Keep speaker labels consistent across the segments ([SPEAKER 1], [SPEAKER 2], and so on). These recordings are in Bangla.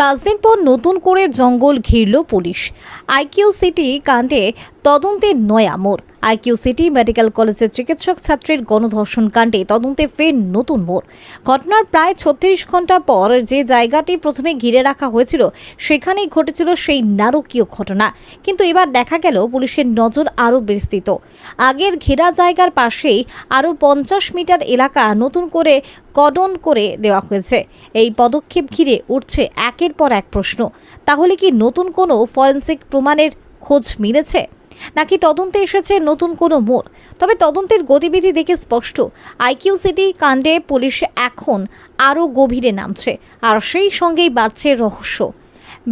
[SPEAKER 1] পাঁচ দিন পর নতুন করে জঙ্গল ঘিরল পুলিশ। আইকিউ সিটি কাণ্ডে তদন্তে নয়া মোড়। আইকিউ সিটি মেডিকেল কলেজের চিকিৎসক ছাত্রীর গণধর্ষণ কাণ্ডে তদন্তে ফের নতুন মোড়। ঘটনার প্রায় ছত্রিশ ঘণ্টা পর যে জায়গাটি প্রথমে ঘিরে রাখা হয়েছিল, সেখানেই ঘটেছিল সেই নারকীয় ঘটনা। কিন্তু এবার দেখা গেল পুলিশের নজর আরও বিস্তৃত। আগের ঘেরা জায়গার পাশেই আরও পঞ্চাশ মিটার এলাকা নতুন করে কডন করে দেওয়া হয়েছে। এই পদক্ষেপ ঘিরে উঠছে একের পর এক প্রশ্ন, তাহলে কি নতুন কোনো ফরেন্সিক প্রমাণের খোঁজ মিলেছে? নাকি তদন্তে এসেছে নতুন কোনো মোড়? তবে তদন্তের গতিবিধি দেখে স্পষ্ট, আইকিউ সিটি কাণ্ডে পুলিশ এখন আরও গভীরে নামছে, আর সেই সঙ্গেই বাড়ছে রহস্য।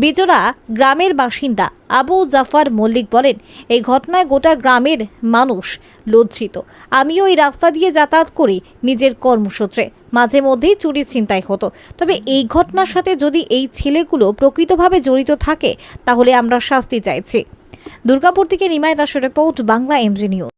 [SPEAKER 1] বিজোড়া গ্রামের বাসিন্দা আবু জাফার মল্লিক বলেন, এই ঘটনায় গোটা গ্রামের মানুষ লজ্জিত। আমিও এই রাস্তা দিয়ে যাতায়াত করি নিজের কর্মসূত্রে। মাঝে মধ্যেই চুরি ছিনতাই হতো। তবে এই ঘটনার সাথে যদি এই ছেলেগুলো প্রকৃতভাবে জড়িত থাকে, তাহলে আমরা শাস্তি চাইছি। দুর্গাপুর থেকে নিমাই দাসের রিপোর্ট, বাংলা এমজি নিউজ।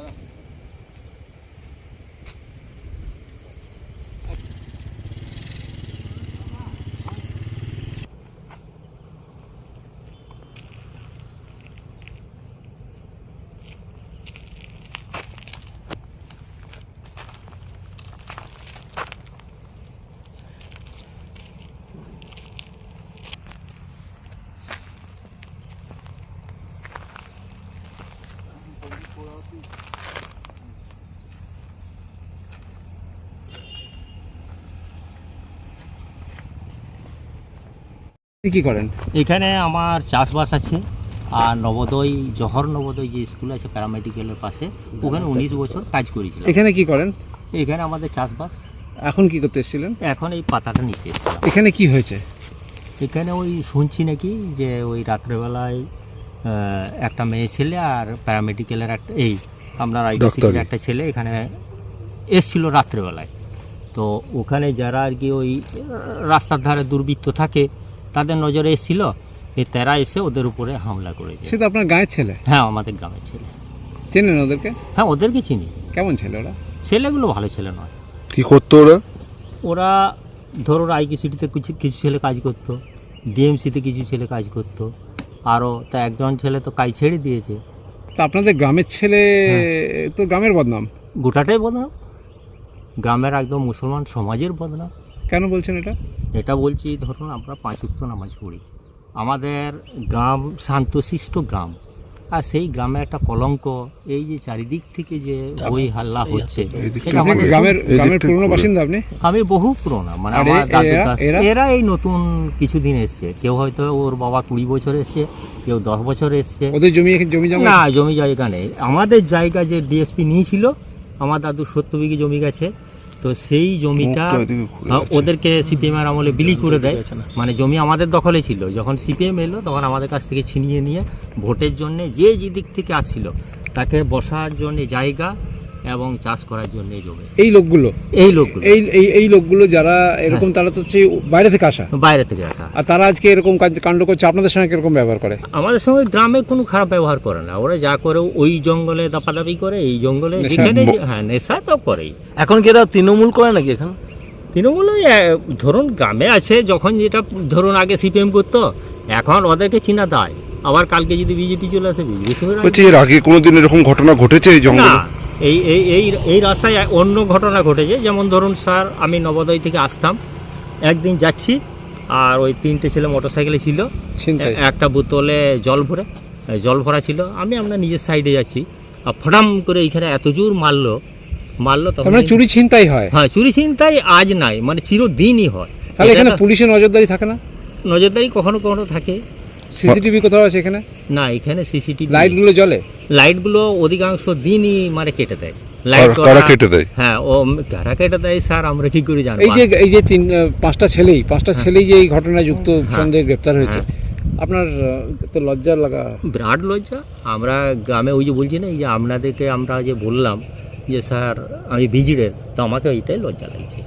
[SPEAKER 2] আপনি কি করেন?
[SPEAKER 3] এখানে আমার চাষবাস আছে আর নবোদয় জহর নবোদয় যে স্কুল আছে প্যারামেডিক্যালের পাশে ওখানে উনিশ বছর কাজ করেছিলাম।
[SPEAKER 2] এখানে কি করেন?
[SPEAKER 3] এখানে আমাদের চাষবাস।
[SPEAKER 2] এখন কি করতে এসেছিলেন?
[SPEAKER 3] এখন এই পাতাটা নিতে এসেছিলাম।
[SPEAKER 2] এখানে কি হয়েছে?
[SPEAKER 3] এখানে ওই শুনছি নাকি যে ওই রাত্রেবেলায় একটা মেয়ে ছেলে আর প্যারামেডিক্যালের একটা এই আপনার আইডিসিটির একটা ছেলে এখানে এসছিল রাত্রেবেলায়। তো ওখানে যারা আর কি ওই রাস্তার ধারে দুর্বৃত্ত থাকে তাদের নজরে এসেছিল এই তারা এসে ওদের উপরে হামলা করেছে।
[SPEAKER 2] সে তো আপনার গায়ের ছেলে?
[SPEAKER 3] হ্যাঁ আমাদের গ্রামের ছেলে।
[SPEAKER 2] চেনেন ওদেরকে?
[SPEAKER 3] হ্যাঁ ওদেরকে চিনি।
[SPEAKER 2] কেমন ছেলে ওরা?
[SPEAKER 3] ছেলেগুলো ভালো ছেলে নয়।
[SPEAKER 4] কি করতো ওরা?
[SPEAKER 3] ওরা ধরুন আইকি সিটিতে কিছু কিছু ছেলে কাজ করতো ডিএমসিতে কিছু ছেলে কাজ করতো। আরও তা একজন ছেলে তো কাজ ছেড়ে দিয়েছে।
[SPEAKER 2] তা আপনাদের গ্রামের ছেলে তো গ্রামের বদনাম?
[SPEAKER 3] গোটাটাই বদনাম। গ্রামের একদম মুসলমান সমাজের বদনাম।
[SPEAKER 2] কেন বলছেন এটা?
[SPEAKER 3] এটা বলছি ধরুন আমরা পাঁচ উক্ত নামাজ পড়ি। আমাদের গ্রাম শান্তশিষ্ট গ্রাম। আর সেই গ্রামে একটা কলঙ্ক এই যে চারিদিক থেকে যে ওই হাল্লা হচ্ছে
[SPEAKER 4] এদিক
[SPEAKER 3] এটা
[SPEAKER 2] আপনি
[SPEAKER 3] আমাদের
[SPEAKER 2] গ্রামের গ্রামের পুরনো বাসিন্দা আপনি?
[SPEAKER 3] আমি বহু পুরোনো মানে আমার দাদু
[SPEAKER 2] এরা-
[SPEAKER 3] এই নতুন কিছুদিন এসছে। কেউ হয়তো ওর বাবা কুড়ি বছর এসছে কেউ দশ বছর এসছে।
[SPEAKER 2] ওদের জমি জমি
[SPEAKER 3] না জমি জায়গা নেই। আমাদের জায়গা যে ডিএসপি নিয়েছিল আমার দাদু সত্তর বিঘে জমি গেছে। তো সেই জমিটা। ওদেরকে সিপিএম এর আমলে বিলি করে দেয়। মানে জমি আমাদের দখলে ছিল। যখন সিপিএম এলো তখন আমাদের কাছ থেকে ছিনিয়ে নিয়ে ভোটের জন্য যে যে দিক থেকে আসছিল তাকে বসার জন্য জায়গা এবং চাষ করার জন্য এই জমি
[SPEAKER 2] এই লোকগুলো?
[SPEAKER 3] এই লোকগুলো।
[SPEAKER 2] এই এই এই লোকগুলো যারা এরকম তারা তো হচ্ছে বাইরে থেকে আসা?
[SPEAKER 3] বাইরে থেকে আসা।
[SPEAKER 2] আর তারা আজকে এরকম কাণ্ড করছে আপনাদের সঙ্গে কীরকম ব্যবহার করে?
[SPEAKER 3] আমাদের সঙ্গে গ্রামে কোনো খারাপ ব্যবহার করে না। ওরা যা করে ওই জঙ্গলে দাপাদাপি করে এই জঙ্গলে যেখানে হ্যাঁ নেশা তো করেই।
[SPEAKER 5] এখন কি এরা তৃণমূল করে নাকি এখন?
[SPEAKER 3] তৃণমূল ওই, ধরুন গ্রামে আছে যখন যেটা ধরুন আগে সিপিএম করতো এখন ওদেরকে চিনা দেয়। আবার কালকে যদি বিজেপি চলে আসে বিজেপি
[SPEAKER 4] এর আগে কোনোদিন এরকম ঘটনা ঘটেছে এই জঙ্গলে?
[SPEAKER 3] এই এই এই এই রাস্তায় অন্য ঘটনা ঘটেছে। যেমন ধরুন স্যার আমি নবোদয় থেকে আসতাম। একদিন যাচ্ছি আর ওই তিনটে ছেলে মোটর সাইকেলে ছিল একটা বোতলে জল ভরে জল ভরা ছিল। আমি আমরা নিজের সাইডে যাচ্ছি। আর ফটাম করে এইখানে এত জোর মারলো মারলো তখন
[SPEAKER 2] মানে চুরি ছিনতাই হয়?
[SPEAKER 3] হ্যাঁ চুরি চিন্তাই আজ নাই মানে চিরদিনই হয়।
[SPEAKER 2] তাহলে এখানে পুলিশের নজরদারি থাকে না?
[SPEAKER 3] নজরদারি কখনো কখনো থাকে।
[SPEAKER 2] সিসিটিভি কোথাও আছে এখানে?
[SPEAKER 3] না এখানে সিসিটিভি
[SPEAKER 2] লাইটগুলো জ্বলে?
[SPEAKER 3] লাইটগুলো অধিকাংশ দিনই মানে কেটে দেয়।
[SPEAKER 4] কারা- কেটে দেয়।
[SPEAKER 3] হ্যাঁ ও কারা কেটে দেয় স্যার আমরা কি করে জানব?
[SPEAKER 2] এই যে এই যে তিন পাঁচটা ছেলেই পাঁচটা ছেলেই যে এই ঘটনায় যুক্ত
[SPEAKER 3] হ্যাঁ।
[SPEAKER 2] সন্দেহে গ্রেপ্তার হয়েছে আপনার তো লজ্জা লাগা
[SPEAKER 3] বিরাট লজ্জা। আমরা গ্রামে ওই যে বলছি না এই যে আপনাদেরকে আমরা যে বললাম যে স্যার আমি ভিজিটের তো আমাকে ওইটাই লজ্জা লাগছে।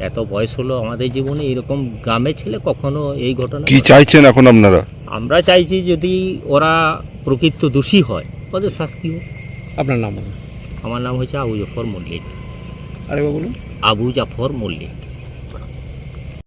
[SPEAKER 3] এত বয়স হলো আমাদের জীবনে এরকম গ্রামের ছেলে কখনো এই ঘটনা
[SPEAKER 4] কি চাইছেন এখন আপনারা?
[SPEAKER 3] আমরা চাইছি যদি ওরা প্রকৃত দোষী হয় ওদের শাস্তি হোক।
[SPEAKER 2] আপনার নাম
[SPEAKER 3] আমার নাম হচ্ছে আবু জাফর মল্লিক।
[SPEAKER 2] আরেকবার বলুন।
[SPEAKER 3] আবু জাফর মল্লিক।